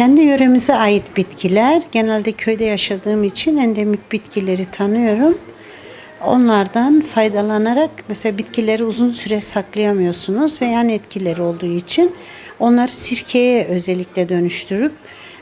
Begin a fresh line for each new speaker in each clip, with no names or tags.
Kendi yöremize ait bitkiler, genelde köyde yaşadığım için endemik bitkileri tanıyorum. Onlardan faydalanarak mesela bitkileri uzun süre saklayamıyorsunuz ve yan etkileri olduğu için onları sirkeye özellikle dönüştürüp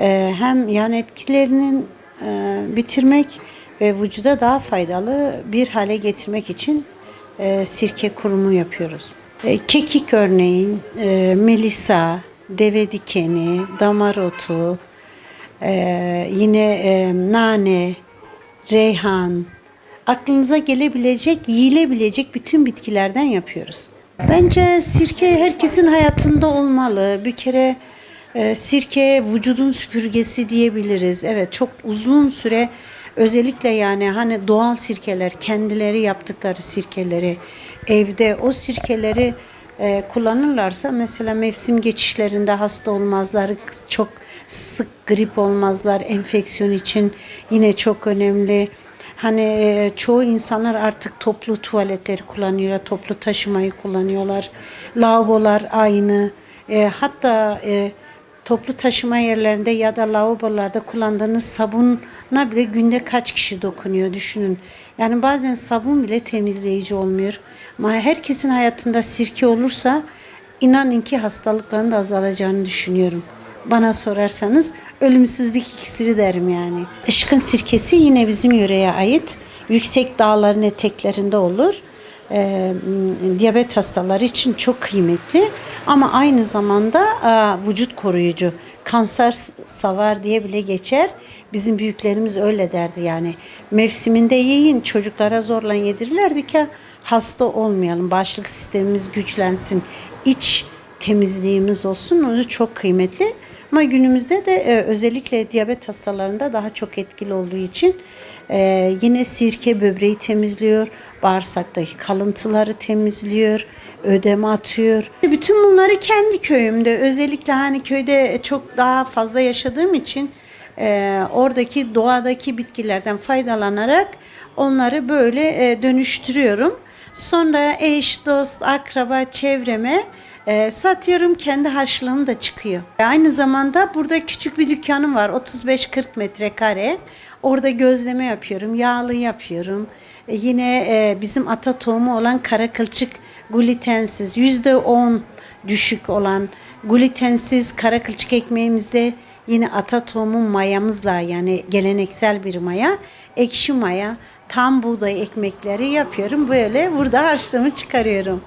e, hem yan etkilerinin e, bitirmek ve vücuda daha faydalı bir hale getirmek için e, sirke kurumu yapıyoruz. Kekik örneğin, melisa, deve dikeni, damar otu, e, yine e, nane, reyhan, aklınıza gelebilecek, yiyilebilecek bütün bitkilerden yapıyoruz. Bence sirke herkesin hayatında olmalı. Bir kere e, sirke vücudun süpürgesi diyebiliriz. Evet çok uzun süre özellikle yani hani doğal sirkeler kendileri yaptıkları sirkeleri evde o sirkeleri e, kullanırlarsa mesela mevsim geçişlerinde hasta olmazlar, çok sık grip olmazlar, enfeksiyon için yine çok önemli. Hani e, çoğu insanlar artık toplu tuvaletleri kullanıyor, toplu taşımayı kullanıyorlar. Lavabolar aynı. E, hatta e, toplu taşıma yerlerinde ya da lavabolarda kullandığınız sabuna bile günde kaç kişi dokunuyor düşünün. Yani bazen sabun bile temizleyici olmuyor. Ama herkesin hayatında sirke olursa inanın ki hastalıkların da azalacağını düşünüyorum. Bana sorarsanız ölümsüzlük iksiri derim yani. Işkın sirkesi yine bizim yöreye ait. Yüksek dağların eteklerinde olur. M, diyabet hastaları için çok kıymetli ama aynı zamanda e, vücut koruyucu. Kanser savar diye bile geçer. Bizim büyüklerimiz öyle derdi yani. Mevsiminde yiyin çocuklara zorla yedirirlerdi ki hasta olmayalım. Bağışıklık sistemimiz güçlensin. İç temizliğimiz olsun. O çok kıymetli. Ama günümüzde de e, özellikle diyabet hastalarında daha çok etkili olduğu için e, yine sirke böbreği temizliyor, bağırsaktaki kalıntıları temizliyor, ödeme atıyor. Bütün bunları kendi köyümde özellikle hani köyde çok daha fazla yaşadığım için e, oradaki doğadaki bitkilerden faydalanarak onları böyle e, dönüştürüyorum. Sonra eş, dost, akraba, çevreme e, satıyorum. Kendi harçlığım da çıkıyor. Aynı zamanda burada küçük bir dükkanım var. 35-40 metrekare. Orada gözleme yapıyorum. Yağlı yapıyorum. E, yine e, bizim ata tohumu olan kara kılçık glutensiz. %10 düşük olan glutensiz kara kılçık ekmeğimizde yine ata tohumu mayamızla yani geleneksel bir maya, ekşi maya, tam buğday ekmekleri yapıyorum. Böyle burada harçlığımı çıkarıyorum.